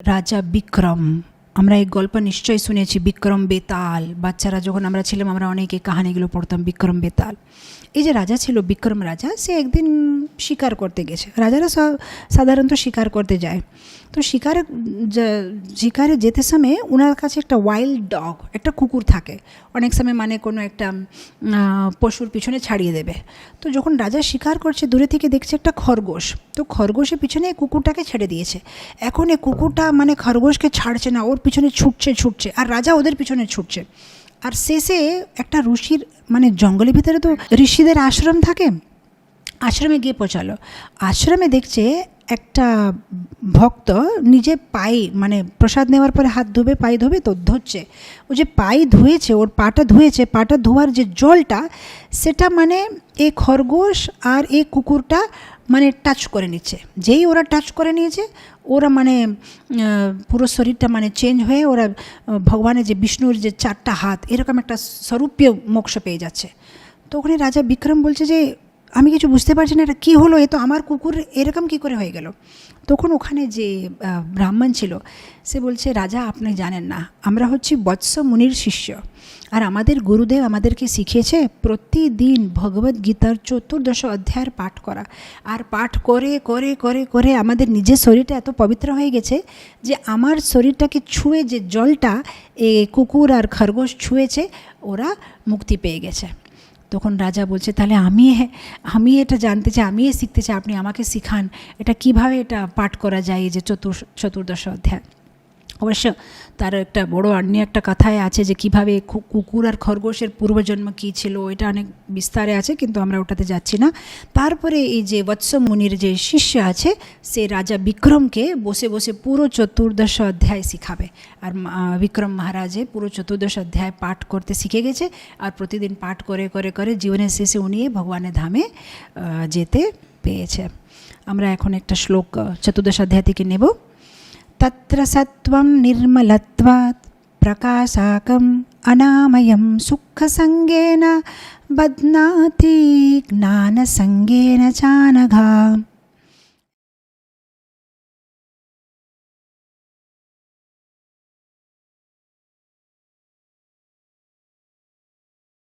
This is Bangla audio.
রাজা বিক্রম আমরা এই গল্প নিশ্চয়ই শুনেছি, বিক্রম বেতাল। বাচ্চারা যখন আমরা ছিলাম, আমরা অনেকে কাহানিগুলো পড়তাম, বিক্রম বেতাল। এই যে রাজা ছিল, বিক্রম রাজা, সে একদিন শিকার করতে গেছে। রাজারা সাধারণত শিকার করতে যায়। তো শিকারে শিকারে যেতে সময় ওনার কাছে একটা ওয়াইল্ড ডগ একটা কুকুর থাকে। অনেক সময় মানে কোনো একটা পশুর পিছনে ছাড়িয়ে দেবে। তো যখন রাজা শিকার করছে, দূরে থেকে দেখছে একটা খরগোশ। তো খরগোশের পিছনে কুকুরটাকে ছেড়ে দিয়েছে। এখন এই কুকুরটা মানে খরগোশকে ছাড়ছে না, ওর পিছনে ছুটছে ছুটছে, আর রাজা ওদের পিছনে ছুটছে। আর শেষে একটা ঋষির মানে জঙ্গলের ভিতরে তো ঋষিদের আশ্রম থাকে, আশ্রমে গিয়ে পৌঁছালো। আশ্রমে দেখছে একটা ভক্ত নিজে পায়ে মানে প্রসাদ নেওয়ার পরে হাত ধুবে, পায়ে ধুবে, তো ধুচ্ছে। ও যে পায়ে ধুয়েছে, ওর পাটা ধুয়েছে, পাটা ধোয়ার যে জলটা, সেটা মানে এই খরগোশ আর এই কুকুরটা মানে টাচ করে নিচ্ছে। যেই ওরা টাচ করে নিয়েছে, ওরা মানে পুরো শরীরটা মানে চেঞ্জ হয়ে ওরা ভগবানের যে বিষ্ণুর যে চারটা হাত, এরকম একটা স্বরূপীয় মোক্ষ পেয়ে যাচ্ছে। তো ওখানে রাজা বিক্রম বলছে যে আমি কিছু বুঝতে পারছি না, এটা কী হলো? এ তো আমার কুকুর, এরকম কী করে হয়ে গেল? তখন ওখানে যে ব্রাহ্মণ ছিল, সে বলছে, রাজা, আপনি জানেন না, আমরা হচ্ছি বৎস মুনির শিষ্য। আর আমাদের গুরুদেব আমাদেরকে শিখিয়েছে প্রতিদিন ভগবদ গীতার চতুর্দশ অধ্যায়ের পাঠ করা। আর পাঠ করে করে করে করে আমাদের নিজের শরীরটা এত পবিত্র হয়ে গেছে যে, আমার শরীরটাকে ছুঁয়ে যে জলটা, এ, কুকুর আর খরগোশ ছুঁয়েছে, ওরা মুক্তি পেয়ে গেছে। তখন রাজা বলছে, তাহলে আমি আমি এটা জানতে চাই আমি শিখতে চাই, আপনি আমাকে শিখান। এটা কীভাবে এটা পাঠ করা যায় এই যে চতুর, চতুর্দশ অধ্যায়? অবশ্য তার একটা বড় অন্য একটা কথায় আছে যে কীভাবে কুকুর আর খরগোশের পূর্বজন্ম কী ছিল এটা অনেক বিস্তারে আছে, কিন্তু আমরা ওটাতে যাচ্ছি না। তারপরে এই যে বৎস মুনির যে শিষ্য আছে, সে রাজা বিক্রমকে বসে বসে পুরো চতুর্দশ অধ্যায় শিখাবে। আর বিক্রম মহারাজে পুরো চতুর্দশ অধ্যায় পাঠ করতে শিখে গেছে, আর প্রতিদিন পাঠ করে করে করে জীবনের শেষে উনি ভগবানের ধামে যেতে পেয়েছে। আমরা এখন একটা শ্লোক চতুর্দশ অধ্যায় থেকে নেব। తత్ర సత్వం నిర్మలత్వాత్ ప్రకాశాకం అనామయం సుఖసంగేన బధ్నాతి జ్ఞానసంగేన చానఘా.